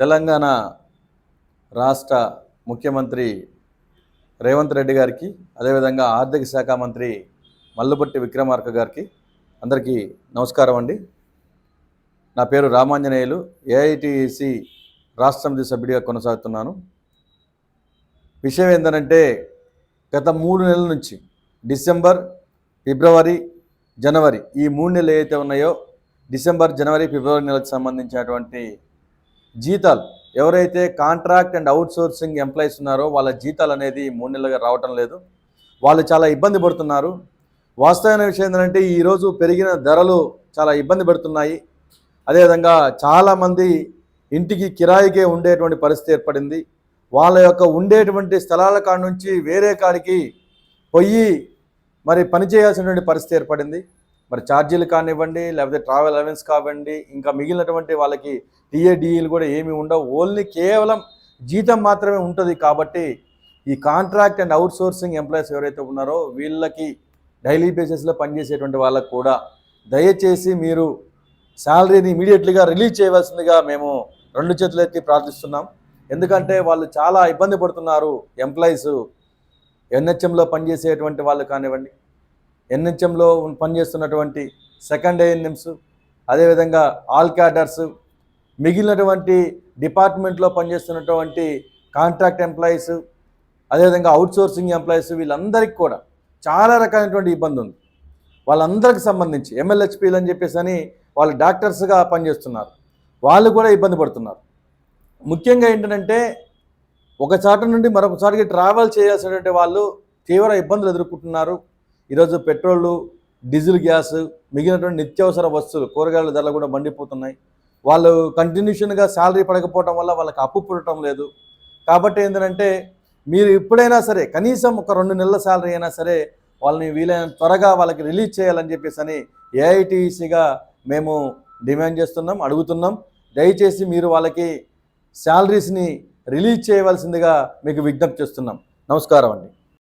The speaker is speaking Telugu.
తెలంగాణ రాష్ట్ర ముఖ్యమంత్రి రేవంత్ రెడ్డి గారికి అదేవిధంగా ఆర్థిక శాఖ మంత్రి మల్లుపట్టి విక్రమార్క గారికి అందరికీ నమస్కారం అండి. నా పేరు రామాంజనేయులు ఏఐటిసి రాష్ట్ర సమితి సభ్యుడిగా కొనసాగుతున్నాను. విషయం ఏంటంటే గత మూడు నెలల నుంచి డిసెంబర్ ఫిబ్రవరి జనవరి ఈ మూడు నెలలు ఏవైతే ఉన్నాయో డిసెంబర్ జనవరి ఫిబ్రవరి నెలకు సంబంధించినటువంటి జీతాలు. ఎవరైతే కాంట్రాక్ట్ అండ్ అవుట్సోర్సింగ్ ఎంప్లాయీస్ ఉన్నారో వాళ్ళ జీతాలు అనేది మూడు నెలలుగా రావటం లేదు. వాళ్ళు చాలా ఇబ్బంది పడుతున్నారు. వాస్తవమైన విషయం ఏంటంటే ఈరోజు పెరిగిన ధరలు చాలా ఇబ్బంది పెడుతున్నాయి. అదేవిధంగా చాలామంది ఇంటికి కిరాయికే ఉండేటువంటి పరిస్థితి ఏర్పడింది. వాళ్ళ యొక్క ఉండేటువంటి స్థలాల కాడ నుంచి వేరే కాడికి పోయి మరి పనిచేయాల్సినటువంటి పరిస్థితి ఏర్పడింది. మరి ఛార్జీలు కానివ్వండి లేకపోతే ట్రావెల్ అలవెన్స్ కావండి ఇంకా మిగిలినటువంటి వాళ్ళకి టీఏడిఈలు కూడా ఏమీ ఉండవు. ఓన్లీ కేవలం జీతం మాత్రమే ఉంటుంది కాబట్టి ఈ contract and outsourcing employees ఎవరైతే ఉన్నారో వీళ్ళకి డైలీ బేసిస్లో పనిచేసేటువంటి వాళ్ళకు కూడా దయచేసి మీరు శాలరీని ఇమీడియట్లీగా రిలీజ్ చేయవలసిందిగా మేము రెండు చేతులు ఎత్తి ప్రార్థిస్తున్నాం. ఎందుకంటే వాళ్ళు చాలా ఇబ్బంది పడుతున్నారు ఎంప్లాయీస్ ఎన్హెచ్ఎంలో పనిచేసేటువంటి వాళ్ళు కానివ్వండి ఎన్హెచ్ఎంలో పనిచేస్తున్నటువంటి సెకండ్ ఏఎన్ఎంస్ అదేవిధంగా ఆల్ క్యాడర్స్ మిగిలినటువంటి డిపార్ట్మెంట్లో పనిచేస్తున్నటువంటి కాంట్రాక్ట్ ఎంప్లాయీస్ అదేవిధంగా అవుట్ సోర్సింగ్ ఎంప్లాయీస్ వీళ్ళందరికీ కూడా చాలా రకాలైనటువంటి ఇబ్బంది ఉంది. వాళ్ళందరికి సంబంధించి ఎమ్మెల్హెచ్పీలు అని చెప్పేసి అని వాళ్ళు డాక్టర్స్గా పనిచేస్తున్నారు. వాళ్ళు కూడా ఇబ్బంది పడుతున్నారు. ముఖ్యంగా ఏంటంటే ఒక చాట నుండి మరొక చాటుకి ట్రావెల్ చేయాల్సినటువంటి వాళ్ళు తీవ్ర ఇబ్బందులు ఎదుర్కొంటున్నారు. ఈరోజు పెట్రోలు డీజిల్ గ్యాస్ మిగిలినటువంటి నిత్యావసర వస్తువులు కూరగాయల ధరలు కూడా మండిపోతున్నాయి. వాళ్ళు కంటిన్యూషన్గా శాలరీ పడకపోవడం వల్ల వాళ్ళకి అప్పు పుట్టడం లేదు. కాబట్టి ఏంటంటే మీరు ఎప్పుడైనా సరే కనీసం ఒక రెండు నెలల శాలరీ అయినా సరే వాళ్ళని వీలైన త్వరగా వాళ్ళకి రిలీజ్ చేయాలని చెప్పేసి అని ఏఐటీసీగా మేము డిమాండ్ చేస్తున్నాం అడుగుతున్నాం. దయచేసి మీరు వాళ్ళకి శాలరీస్ని రిలీజ్ చేయవలసిందిగా మీకు విజ్ఞప్తి చేస్తున్నాం. నమస్కారం అండి.